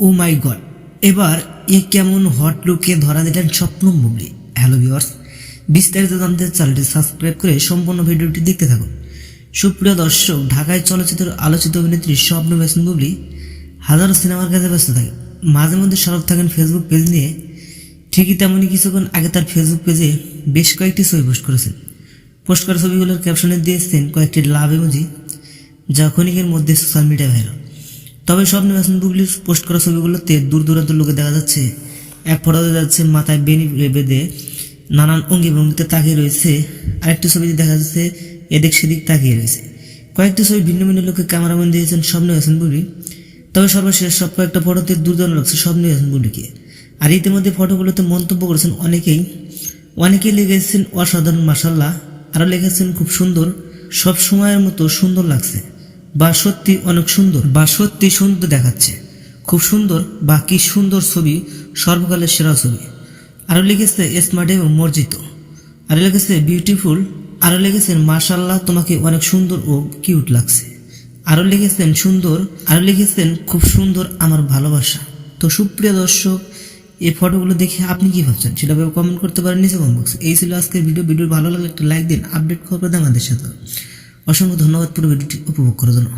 ও মাই god এবার এ কেমন hot লুকে ধরা দিলেন স্বপ্ন বুবলি। হ্যালো ভিওয়ার্স বিস্তারিত জানতে চ্যানেলটি সাবস্ক্রাইব করে সম্পূর্ণ ভিডিওটি দেখতে থাকুন। সুপ্রিয় দর্শক, ঢাকায় চলচ্চিত্র আলোচিত অভিনেত্রী স্বপ্ন বেসন বুবলি হাজারো সিনেমার কাজে ব্যস্ত থাকে। মাঝে মধ্যে সরব থাকেন ফেসবুক পেজ নিয়ে। ঠিকই তেমনই কিছুক্ষণ আগে তার ফেসবুক পেজে বেশ কয়েকটি ছবি পোস্ট করেছেন। পোস্ট করা ছবিগুলোর ক্যাপশনে দিয়েছেন কয়েকটি লাভ ইমোজি যা ক্ষণিকের মধ্যে সোশ্যাল মিডিয়া ভাইরাল তবে স্বপ্ন হাসান বুবলির পোস্ট করা ছবিগুলোতে দূর দূরান্ত লোকে দেখা যাচ্ছে। এক ফটোতে যাচ্ছে মাথায় বেনি বেঁধে নানান অঙ্গি ভঙ্গিতে তাকিয়ে রয়েছে। আরেকটি ছবিতে দেখা যাচ্ছে এদিক সেদিক তাকিয়ে রয়েছে। কয়েকটি ছবি ভিন্ন ভিন্ন লোকে ক্যামেরাম্যান দিয়েছেন স্বপ্ন হাসান বুবলি। তবে সর্বশেষ সব কয়েকটা ফটোতে দুর্দান্ত লাগছে স্বপ্ন হাসান বুবলিকে। আর ইতিমধ্যে ফটোগুলোতে মন্তব্য করেছেন অনেকেই। অনেকেই লিখেছেন, অসাধারণ মাসাল্লাহ আরও লিখেছেন, খুব সুন্দর। সব সময়ের মতো সুন্দর লাগছে। বা সত্যি অনেক সুন্দর, বা সত্যি সুন্দর দেখাচ্ছে। খুব সুন্দর, বা কি সুন্দর ছবি, সর্বকালের সেরা ছবি। আরও লিখেছে স্মার্ট এবং মর্জিত। আরও লিখেছে বিউটিফুল আরও লিখেছেন মার্শাল্লাহ তোমাকে অনেক সুন্দর ও কিউট লাগছে। আরও লিখেছেন সুন্দর, আরও লিখেছেন খুব সুন্দর আমার ভালোবাসা। তো সুপ্রিয় দর্শক, এই ফটোগুলো দেখে আপনি কি ভাবছেন? সেটা কমেন্ট করতে পারেন নিচে কমেন্ট এই ছিল আজকের ভিডিও ভিডিও ভালো লাগলে একটা লাইক দিন আপডেট খবর আমাদের সাথে। অসংখ্য ধন্যবাদ পুরো ভিডিওটি উপভোগ করার জন্য।